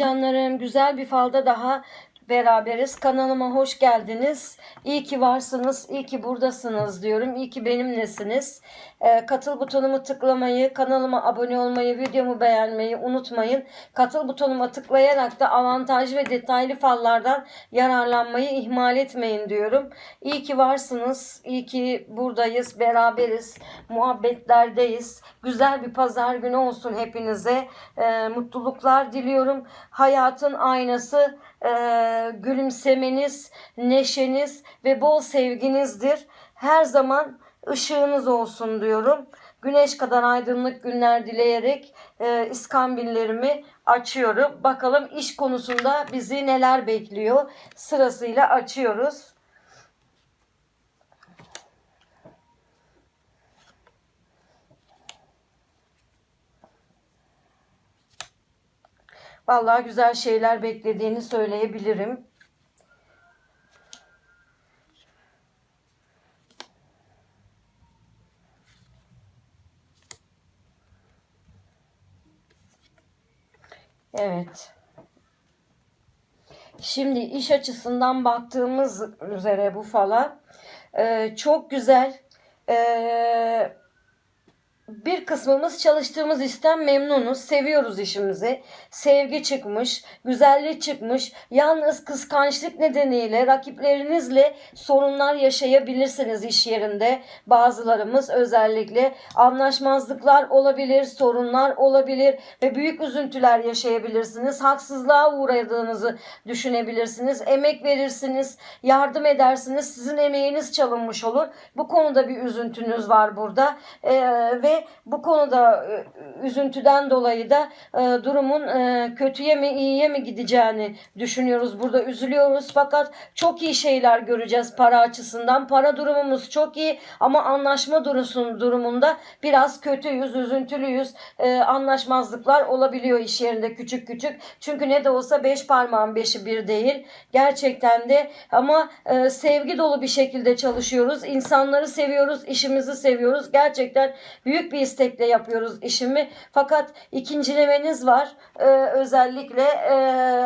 Canlarım güzel bir falda daha beraberiz. Kanalıma hoş geldiniz. İyi ki varsınız, iyi ki buradasınız diyorum. İyi ki benimlesiniz. Ee, katıl butonumu tıklamayı, kanalıma abone olmayı, videomu beğenmeyi unutmayın. Katıl butonuma tıklayarak da avantajlı ve detaylı fallardan yararlanmayı ihmal etmeyin diyorum. İyi ki varsınız, iyi ki buradayız, beraberiz, muhabbetlerdeyiz. Güzel bir pazar günü olsun hepinize. Ee, mutluluklar diliyorum. Hayatın aynası e, gülümsemeniz, neşeniz ve bol sevginizdir. Her zaman ışığınız olsun diyorum. Güneş kadar aydınlık günler dileyerek e, iskambillerimi açıyorum. Bakalım iş konusunda bizi neler bekliyor. Sırasıyla açıyoruz. Vallahi güzel şeyler beklediğini söyleyebilirim. Evet. Şimdi iş açısından baktığımız üzere bu falan e, çok güzel. E, bir kısmımız çalıştığımız işten memnunuz, seviyoruz işimizi. Sevgi çıkmış, güzellik çıkmış. Yalnız kıskançlık nedeniyle rakiplerinizle sorunlar yaşayabilirsiniz iş yerinde. Bazılarımız özellikle anlaşmazlıklar olabilir, sorunlar olabilir ve büyük üzüntüler yaşayabilirsiniz. Haksızlığa uğradığınızı düşünebilirsiniz. Emek verirsiniz, yardım edersiniz. Sizin emeğiniz çalınmış olur. Bu konuda bir üzüntünüz var burada. Ee, ve bu konuda e, üzüntüden dolayı da e, durumun e, kötüye mi iyiye mi gideceğini düşünüyoruz. Burada üzülüyoruz fakat çok iyi şeyler göreceğiz para açısından. Para durumumuz çok iyi ama anlaşma durumunda biraz kötüyüz, üzüntülüyüz. Anlaşmazlıklar olabiliyor iş yerinde küçük küçük. Çünkü ne de olsa beş parmağın beşi bir değil. Gerçekten de ama sevgi dolu bir şekilde çalışıyoruz. İnsanları seviyoruz, işimizi seviyoruz. Gerçekten büyük bir istekle yapıyoruz işimi. Fakat ikincilemeniz var. Ee, özellikle e,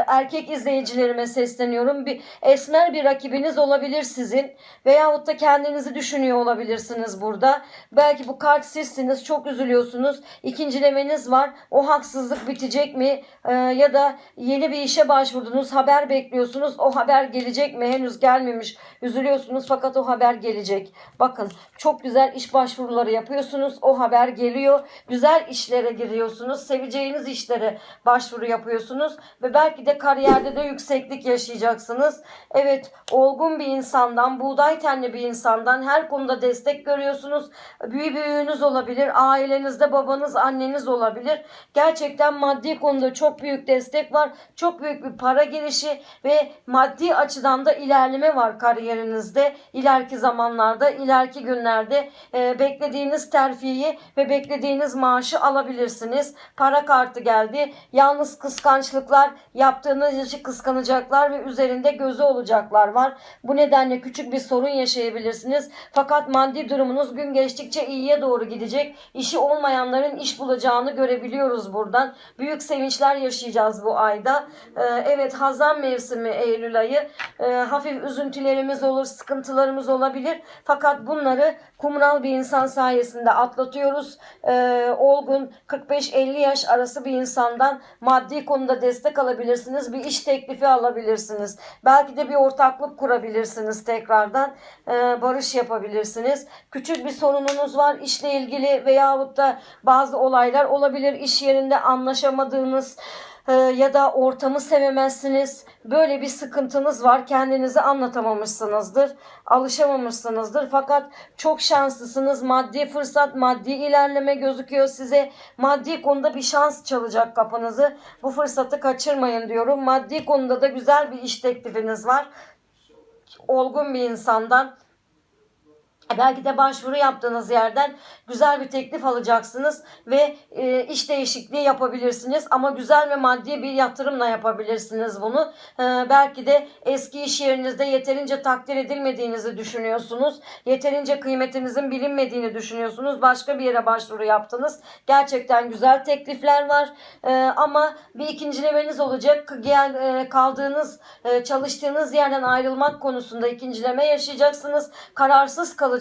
erkek izleyicilerime sesleniyorum. Bir esmer bir rakibiniz olabilir sizin veyahut da kendinizi düşünüyor olabilirsiniz burada. Belki bu kart sizsiniz. Çok üzülüyorsunuz. İkincilemeniz var. O haksızlık bitecek mi? Ee, ya da yeni bir işe başvurdunuz. Haber bekliyorsunuz. O haber gelecek mi? Henüz gelmemiş. Üzülüyorsunuz fakat o haber gelecek. Bakın çok güzel iş başvuruları yapıyorsunuz. O haber geliyor. Güzel işlere giriyorsunuz. Seveceğiniz işlere başvuru yapıyorsunuz ve belki de kariyerde de yükseklik yaşayacaksınız. Evet, olgun bir insandan, buğday tenli bir insandan her konuda destek görüyorsunuz. Büyü büyüğünüz olabilir, ailenizde babanız, anneniz olabilir. Gerçekten maddi konuda çok büyük destek var. Çok büyük bir para girişi ve maddi açıdan da ilerleme var kariyerinizde. İleriki zamanlarda, ileriki günlerde e, beklediğiniz terfiyi ve beklediğiniz maaşı alabilirsiniz. Para kartı geldi. Yalnız kıskançlıklar yaptığınız işi kıskanacaklar ve üzerinde gözü olacaklar var. Bu nedenle küçük bir sorun yaşayabilirsiniz. Fakat maddi durumunuz gün geçtikçe iyiye doğru gidecek. İşi olmayanların iş bulacağını görebiliyoruz buradan. Büyük sevinçler yaşayacağız bu ayda. Ee, evet Hazan mevsimi Eylül ayı. Ee, hafif üzüntülerimiz olur, sıkıntılarımız olabilir. Fakat bunları kumral bir insan sayesinde atlatıyoruz. Ee, olgun 45-50 yaş arası bir insandan maddi konuda destek alabilirsiniz. Bir iş teklifi alabilirsiniz. Belki de bir ortaklık kurabilirsiniz tekrardan. Ee, barış yapabilirsiniz. Küçük bir sorununuz var işle ilgili veyahut da bazı olaylar olabilir. İş yerinde anlaşamadığınız e, ya da ortamı sevemezsiniz. Böyle bir sıkıntınız var. Kendinizi anlatamamışsınızdır. Alışamamışsınızdır. Fakat çok şanslısınız. Maddi fırsat, maddi ilerleme gözüküyor size. Maddi konuda bir şans çalacak kapınızı. Bu fırsatı kaçırmayın diyorum. Maddi konuda da güzel bir iş teklifiniz var. Olgun bir insandan Belki de başvuru yaptığınız yerden güzel bir teklif alacaksınız ve e, iş değişikliği yapabilirsiniz. Ama güzel ve maddi bir yatırımla yapabilirsiniz bunu. E, belki de eski iş yerinizde yeterince takdir edilmediğinizi düşünüyorsunuz. Yeterince kıymetinizin bilinmediğini düşünüyorsunuz. Başka bir yere başvuru yaptınız. Gerçekten güzel teklifler var. E, ama bir ikincilemeniz olacak. Gel, e, kaldığınız, e, çalıştığınız yerden ayrılmak konusunda ikincileme yaşayacaksınız. Kararsız kalacaksınız.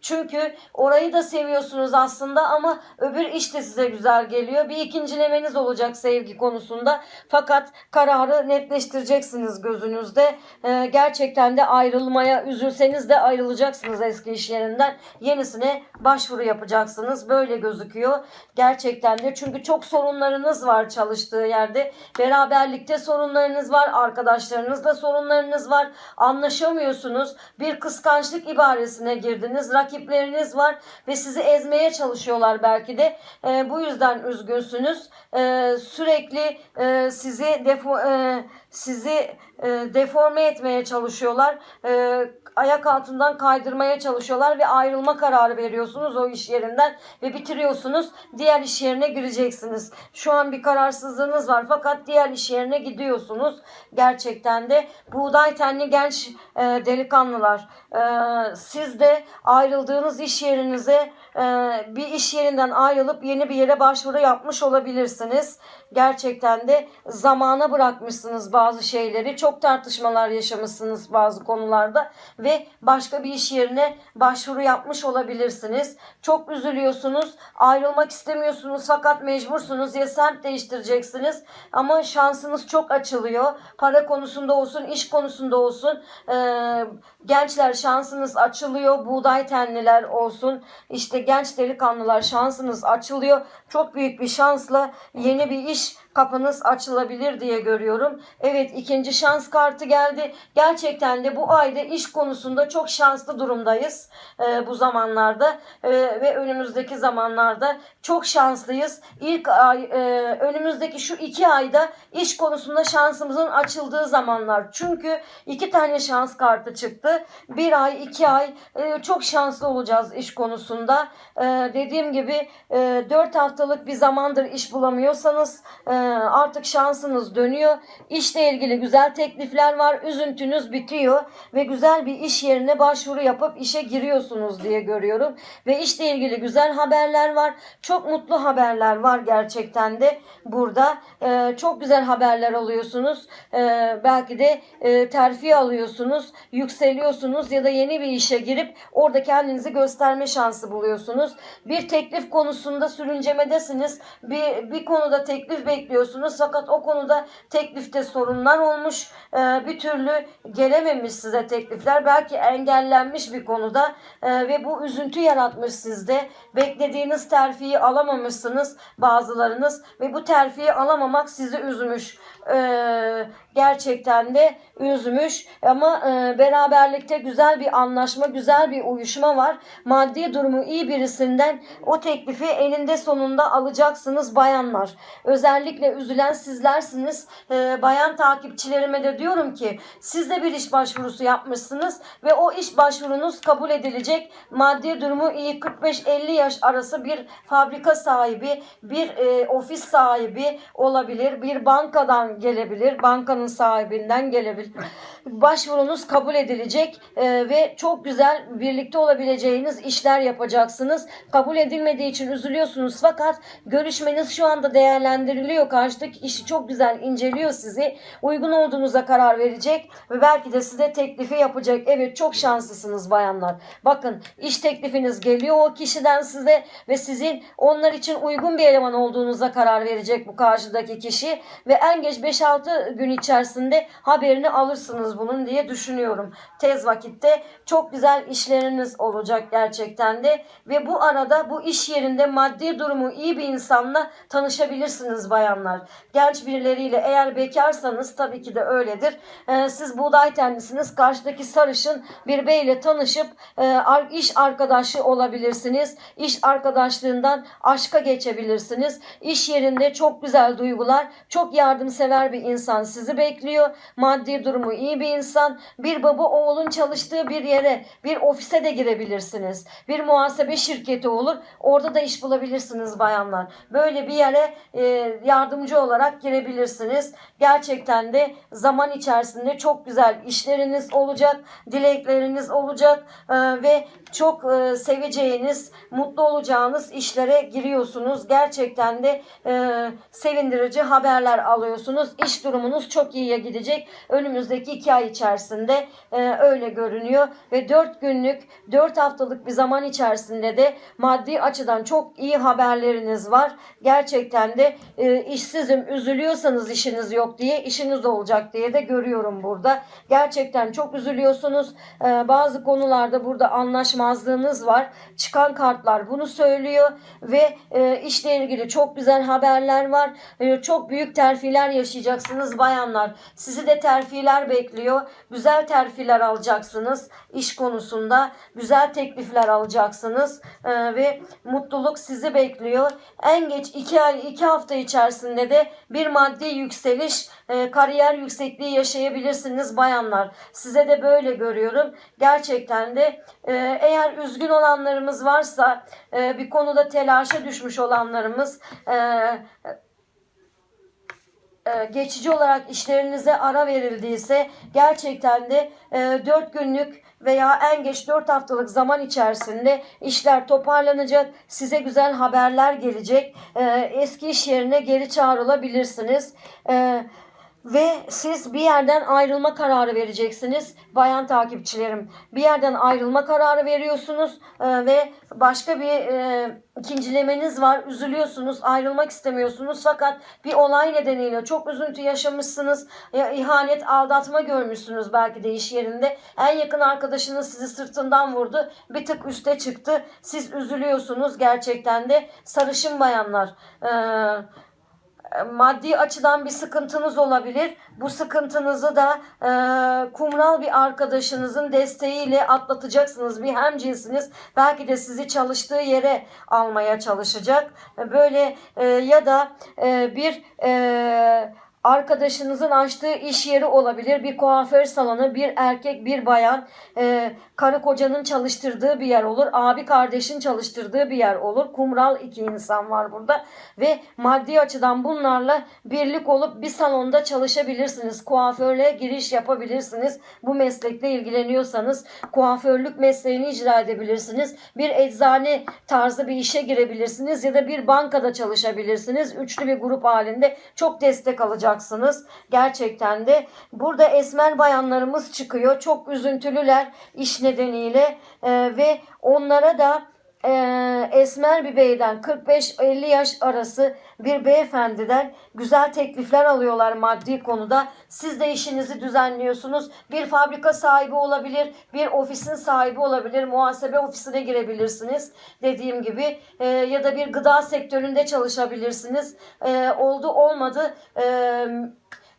Çünkü orayı da seviyorsunuz aslında ama öbür iş de size güzel geliyor. Bir ikincilemeniz olacak sevgi konusunda. Fakat kararı netleştireceksiniz gözünüzde. Ee, gerçekten de ayrılmaya üzülseniz de ayrılacaksınız eski iş yerinden. Yenisine başvuru yapacaksınız. Böyle gözüküyor. Gerçekten de çünkü çok sorunlarınız var çalıştığı yerde. Beraberlikte sorunlarınız var. Arkadaşlarınızla sorunlarınız var. Anlaşamıyorsunuz. Bir kıskançlık ibaresine girdiniz. Rakipleriniz var ve sizi ezmeye çalışıyorlar belki de. Ee, bu yüzden üzgünsünüz. Ee, sürekli e, sizi defo e, sizi e, deforme etmeye çalışıyorlar. E, ayak altından kaydırmaya çalışıyorlar ve ayrılma kararı veriyorsunuz o iş yerinden ve bitiriyorsunuz. Diğer iş yerine gireceksiniz. Şu an bir kararsızlığınız var fakat diğer iş yerine gidiyorsunuz. Gerçekten de buğday tenli genç e, delikanlılar. E, siz de ayrıldığınız iş yerinize bir iş yerinden ayrılıp yeni bir yere başvuru yapmış olabilirsiniz. Gerçekten de zamana bırakmışsınız bazı şeyleri. Çok tartışmalar yaşamışsınız bazı konularda ve başka bir iş yerine başvuru yapmış olabilirsiniz. Çok üzülüyorsunuz. Ayrılmak istemiyorsunuz fakat mecbursunuz. Ya semt değiştireceksiniz ama şansınız çok açılıyor. Para konusunda olsun, iş konusunda olsun. Ee, gençler şansınız açılıyor. Buğday tenliler olsun. İşte genç delikanlılar şansınız açılıyor. Çok büyük bir şansla yeni bir iş kapınız açılabilir diye görüyorum. Evet ikinci şans kartı geldi. Gerçekten de bu ayda iş konusunda çok şanslı durumdayız e, bu zamanlarda E, ve önümüzdeki zamanlarda çok şanslıyız. İlk ay e, önümüzdeki şu iki ayda iş konusunda şansımızın açıldığı zamanlar. Çünkü iki tane şans kartı çıktı. Bir ay iki ay e, çok şanslı olacağız iş konusunda. E, dediğim gibi e, 4 haftalık bir zamandır iş bulamıyorsanız e, artık şansınız dönüyor. İşle ilgili güzel teklifler var. Üzüntünüz bitiyor ve güzel bir iş yerine başvuru yapıp işe giriyorsunuz diye görüyorum. Ve işle ilgili güzel haberler var. Çok mutlu haberler var gerçekten de burada. E, çok güzel haberler alıyorsunuz. E, belki de e, terfi alıyorsunuz, yükseliyorsunuz ya da yeni bir işe girip orada kendinizi gösterme şansı buluyorsunuz. Bir teklif konusunda sürüncemedesiniz. Bir, bir konuda teklif bekliyorsunuz fakat o konuda teklifte sorunlar olmuş. Ee, bir türlü gelememiş size teklifler. Belki engellenmiş bir konuda ee, ve bu üzüntü yaratmış sizde. Beklediğiniz terfiyi alamamışsınız bazılarınız ve bu terfiyi alamamak sizi üzmüş. Ee, gerçekten de üzmüş ama e, beraberlikte güzel bir anlaşma, güzel bir uyuşma var. Maddi durumu iyi birisinden o teklifi eninde sonunda alacaksınız bayanlar. Özellikle üzülen sizlersiniz. Ee, bayan takipçilerime de diyorum ki siz de bir iş başvurusu yapmışsınız ve o iş başvurunuz kabul edilecek. Maddi durumu iyi 45-50 yaş arası bir fabrika sahibi, bir e, ofis sahibi olabilir. Bir bankadan gelebilir. Bankanın sahibinden gelebilir. Başvurunuz kabul edilecek e, ve çok güzel birlikte olabileceğiniz işler yapacaksınız. Kabul edilmediği için üzülüyorsunuz fakat görüşmeniz şu anda değerlendiriliyor. Karşıdaki kişi çok güzel inceliyor sizi. Uygun olduğunuza karar verecek ve belki de size teklifi yapacak. Evet çok şanslısınız bayanlar. Bakın iş teklifiniz geliyor o kişiden size ve sizin onlar için uygun bir eleman olduğunuza karar verecek bu karşıdaki kişi ve en geç 5-6 gün içerisinde haberini alırsınız bunun diye düşünüyorum. Tez vakitte çok güzel işleriniz olacak gerçekten de ve bu arada bu iş yerinde maddi durumu iyi bir insanla tanışabilirsiniz bayan bayanlar. Genç birileriyle eğer bekarsanız tabii ki de öyledir. Ee, siz buğday tenlisiniz. Karşıdaki sarışın bir beyle tanışıp e, iş arkadaşı olabilirsiniz. İş arkadaşlığından aşka geçebilirsiniz. İş yerinde çok güzel duygular, çok yardımsever bir insan sizi bekliyor. Maddi durumu iyi bir insan. Bir baba oğlun çalıştığı bir yere, bir ofise de girebilirsiniz. Bir muhasebe şirketi olur. Orada da iş bulabilirsiniz bayanlar. Böyle bir yere e, yardımcı olarak girebilirsiniz. Gerçekten de zaman içerisinde çok güzel işleriniz olacak, dilekleriniz olacak e, ve çok e, seveceğiniz, mutlu olacağınız işlere giriyorsunuz. Gerçekten de e, sevindirici haberler alıyorsunuz. İş durumunuz çok iyiye gidecek. Önümüzdeki iki ay içerisinde e, öyle görünüyor ve dört günlük, dört haftalık bir zaman içerisinde de maddi açıdan çok iyi haberleriniz var. Gerçekten de e, işsizim, üzülüyorsanız işiniz yok diye işiniz olacak diye de görüyorum burada. Gerçekten çok üzülüyorsunuz. E, bazı konularda burada anlaşmazlığınız var. Çıkan kartlar bunu söylüyor ve e, işle ilgili çok güzel haberler var. E, çok büyük terfiler yaşayacaksınız bayanlar. Sizi de terfiler bekliyor. Güzel terfiler alacaksınız iş konusunda. Güzel teklifler alacaksınız E, ve mutluluk sizi bekliyor. En geç iki ay, iki hafta içerisinde de bir maddi yükseliş, e, kariyer yüksekliği yaşayabilirsiniz bayanlar. Size de böyle görüyorum. Gerçekten de e, eğer üzgün olanlarımız varsa, e, bir konuda telaşa düşmüş olanlarımız, e, e, geçici olarak işlerinize ara verildiyse gerçekten de e, 4 günlük veya en geç 4 haftalık zaman içerisinde işler toparlanacak. Size güzel haberler gelecek. E, eski iş yerine geri çağrılabilirsiniz. E, ve siz bir yerden ayrılma kararı vereceksiniz bayan takipçilerim. Bir yerden ayrılma kararı veriyorsunuz e, ve başka bir e, ikincilemeniz var. Üzülüyorsunuz, ayrılmak istemiyorsunuz fakat bir olay nedeniyle çok üzüntü yaşamışsınız. Ya, ihanet, aldatma görmüşsünüz belki de iş yerinde. En yakın arkadaşınız sizi sırtından vurdu. Bir tık üste çıktı. Siz üzülüyorsunuz gerçekten de. Sarışın bayanlar. Eee maddi açıdan bir sıkıntınız olabilir. Bu sıkıntınızı da e, kumral bir arkadaşınızın desteğiyle atlatacaksınız. Bir hemcinsiniz. Belki de sizi çalıştığı yere almaya çalışacak. Böyle e, ya da e, bir e, arkadaşınızın açtığı iş yeri olabilir. Bir kuaför salonu, bir erkek, bir bayan, e, karı kocanın çalıştırdığı bir yer olur. Abi kardeşin çalıştırdığı bir yer olur. Kumral iki insan var burada. Ve maddi açıdan bunlarla birlik olup bir salonda çalışabilirsiniz. Kuaförle giriş yapabilirsiniz. Bu meslekle ilgileniyorsanız kuaförlük mesleğini icra edebilirsiniz. Bir eczane tarzı bir işe girebilirsiniz ya da bir bankada çalışabilirsiniz. Üçlü bir grup halinde çok destek alacaksınız. Gerçekten de burada esmer bayanlarımız çıkıyor. Çok üzüntülüler iş nedeniyle Ee, ve onlara da e, esmer bir beyden 45-50 yaş arası bir beyefendiden güzel teklifler alıyorlar maddi konuda. Siz de işinizi düzenliyorsunuz. Bir fabrika sahibi olabilir, bir ofisin sahibi olabilir, muhasebe ofisine girebilirsiniz. Dediğim gibi e, ya da bir gıda sektöründe çalışabilirsiniz. E, oldu olmadı e,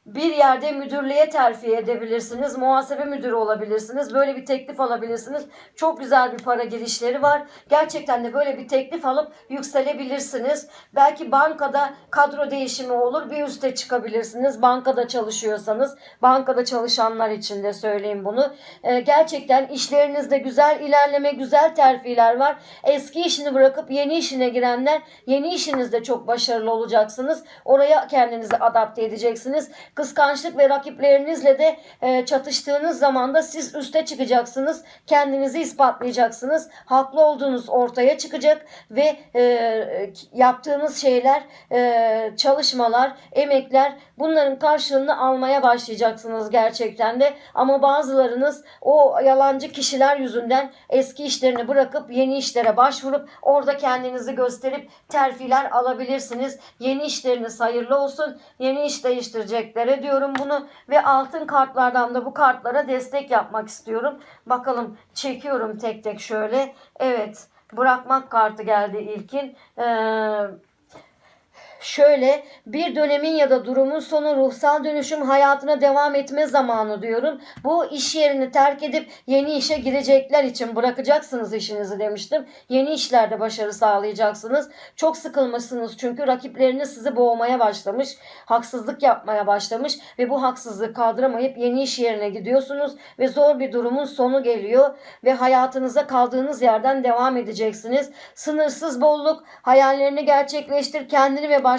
bir yerde müdürlüğe terfi edebilirsiniz. Muhasebe müdürü olabilirsiniz. Böyle bir teklif alabilirsiniz. Çok güzel bir para girişleri var. Gerçekten de böyle bir teklif alıp yükselebilirsiniz. Belki bankada kadro değişimi olur. Bir üste çıkabilirsiniz. Bankada çalışıyorsanız. Bankada çalışanlar için de söyleyeyim bunu. Ee, gerçekten işlerinizde güzel ilerleme, güzel terfiler var. Eski işini bırakıp yeni işine girenler yeni işinizde çok başarılı olacaksınız. Oraya kendinizi adapte edeceksiniz. Kıskançlık ve rakiplerinizle de e, çatıştığınız zaman da siz üste çıkacaksınız. Kendinizi ispatlayacaksınız. Haklı olduğunuz ortaya çıkacak ve e, yaptığınız şeyler, e, çalışmalar, emekler bunların karşılığını almaya başlayacaksınız gerçekten de. Ama bazılarınız o yalancı kişiler yüzünden eski işlerini bırakıp yeni işlere başvurup orada kendinizi gösterip terfiler alabilirsiniz. Yeni işleriniz hayırlı olsun. Yeni iş değiştireceklere diyorum bunu ve altın kartlardan da bu kartlara destek yapmak istiyorum. Bakalım çekiyorum tek tek şöyle. Evet bırakmak kartı geldi ilkin. Ee, şöyle bir dönemin ya da durumun sonu ruhsal dönüşüm hayatına devam etme zamanı diyorum. Bu iş yerini terk edip yeni işe girecekler için bırakacaksınız işinizi demiştim. Yeni işlerde başarı sağlayacaksınız. Çok sıkılmışsınız çünkü rakipleriniz sizi boğmaya başlamış. Haksızlık yapmaya başlamış ve bu haksızlığı kaldıramayıp yeni iş yerine gidiyorsunuz ve zor bir durumun sonu geliyor ve hayatınıza kaldığınız yerden devam edeceksiniz. Sınırsız bolluk, hayallerini gerçekleştir, kendini ve başkalarını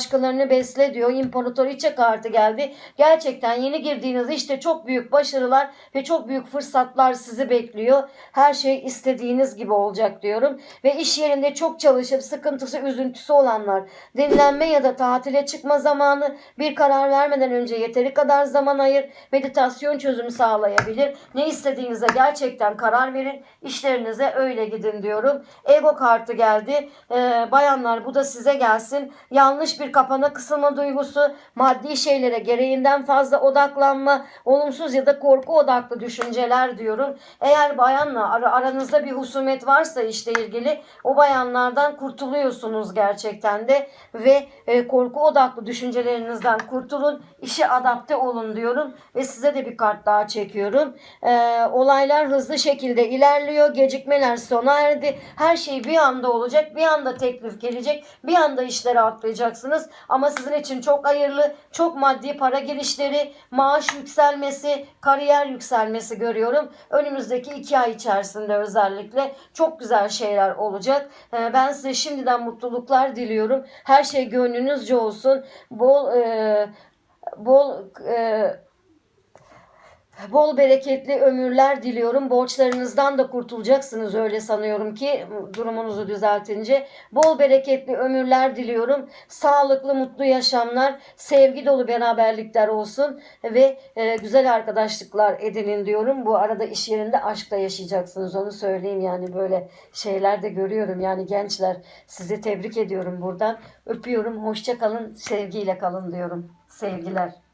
besle diyor. İmparatoriçe kartı geldi. Gerçekten yeni girdiğiniz işte çok büyük başarılar ve çok büyük fırsatlar sizi bekliyor. Her şey istediğiniz gibi olacak diyorum. Ve iş yerinde çok çalışıp sıkıntısı, üzüntüsü olanlar, dinlenme ya da tatile çıkma zamanı bir karar vermeden önce yeteri kadar zaman ayır, meditasyon çözümü sağlayabilir. Ne istediğinize gerçekten karar verin, işlerinize öyle gidin diyorum. Ego kartı geldi. Ee, bayanlar bu da size gelsin. Yanlış bir kapana kısılma duygusu, maddi şeylere gereğinden fazla odaklanma, olumsuz ya da korku odaklı düşünceler diyorum. Eğer bayanla ara- aranızda bir husumet varsa işte ilgili o bayanlardan kurtuluyorsunuz gerçekten de ve e, korku odaklı düşüncelerinizden kurtulun, işe adapte olun diyorum ve size de bir kart daha çekiyorum. Ee, olaylar hızlı şekilde ilerliyor, gecikmeler sona erdi. Her şey bir anda olacak, bir anda teklif gelecek, bir anda işlere atlayacaksınız. Ama sizin için çok hayırlı, çok maddi para girişleri, maaş yükselmesi, kariyer yükselmesi görüyorum. Önümüzdeki iki ay içerisinde özellikle çok güzel şeyler olacak. Ee, ben size şimdiden mutluluklar diliyorum. Her şey gönlünüzce olsun. Bol e, bol e, Bol bereketli ömürler diliyorum. Borçlarınızdan da kurtulacaksınız öyle sanıyorum ki durumunuzu düzeltince. Bol bereketli ömürler diliyorum. Sağlıklı, mutlu yaşamlar, sevgi dolu beraberlikler olsun ve e, güzel arkadaşlıklar edinin diyorum. Bu arada iş yerinde aşkla yaşayacaksınız onu söyleyeyim yani böyle şeyler de görüyorum. Yani gençler sizi tebrik ediyorum buradan. Öpüyorum. Hoşça kalın, sevgiyle kalın diyorum. Sevgiler.